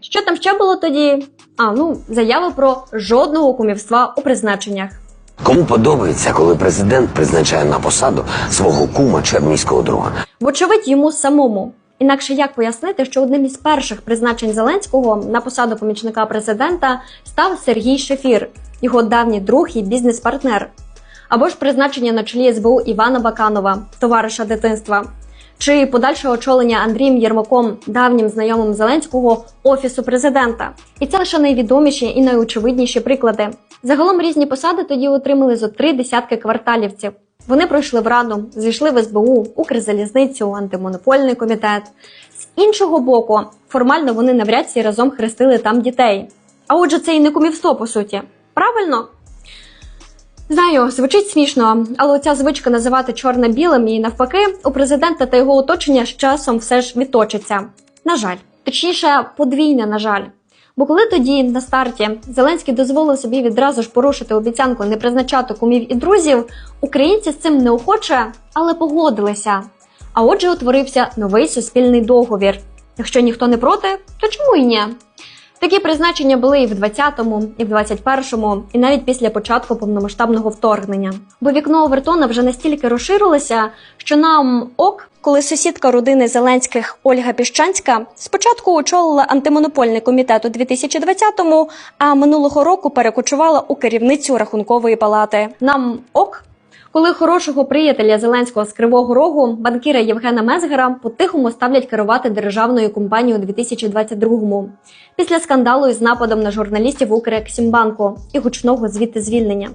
Що там ще було тоді? А ну заяви про жодного кумівства у призначеннях. Кому подобається, коли президент призначає на посаду свого кума чи армійського друга? Вочевидь, йому самому. Інакше як пояснити, що одним із перших призначень Зеленського на посаду помічника президента став Сергій Шефір, його давній друг і бізнес-партнер, або ж призначення на чолі СБУ Івана Баканова, товариша дитинства, чи подальше очолення Андрієм Єрмаком, давнім знайомим Зеленського офісу президента. І це лише найвідоміші і найочевидніші приклади. Загалом різні посади тоді отримали зо три десятки кварталівців. Вони пройшли в раду, зійшли в СБУ, Укрзалізницю, антимонопольний комітет. З іншого боку, формально вони навряд чи разом хрестили там дітей. А отже, це і не кумівство, по суті. Правильно? Знаю, звучить смішно, але оця звичка називати чорне білим і навпаки, у президента та його оточення з часом все ж відточиться. На жаль, точніше, подвійне, на жаль. Бо коли тоді на старті Зеленський дозволив собі відразу ж порушити обіцянку не призначати кумів і друзів, українці з цим неохоче, але погодилися. А отже, утворився новий суспільний договір. Якщо ніхто не проти, то чому і ні? Такі призначення були і в 20-му, і в 21-му, і навіть після початку повномасштабного вторгнення. Бо вікно Овертона вже настільки розширилося, що нам ок, коли сусідка родини Зеленських Ольга Піщанська спочатку очолила антимонопольний комітет у 2020-му, а минулого року перекочувала у керівницю рахункової палати. Нам ок, коли хорошого приятеля Зеленського з Кривого Рогу, банкіра Євгена Мезгера, по-тихому ставлять керувати державною компанією у 2022-му, після скандалу із нападом на журналістів Укрексімбанку і гучного звідти звільнення.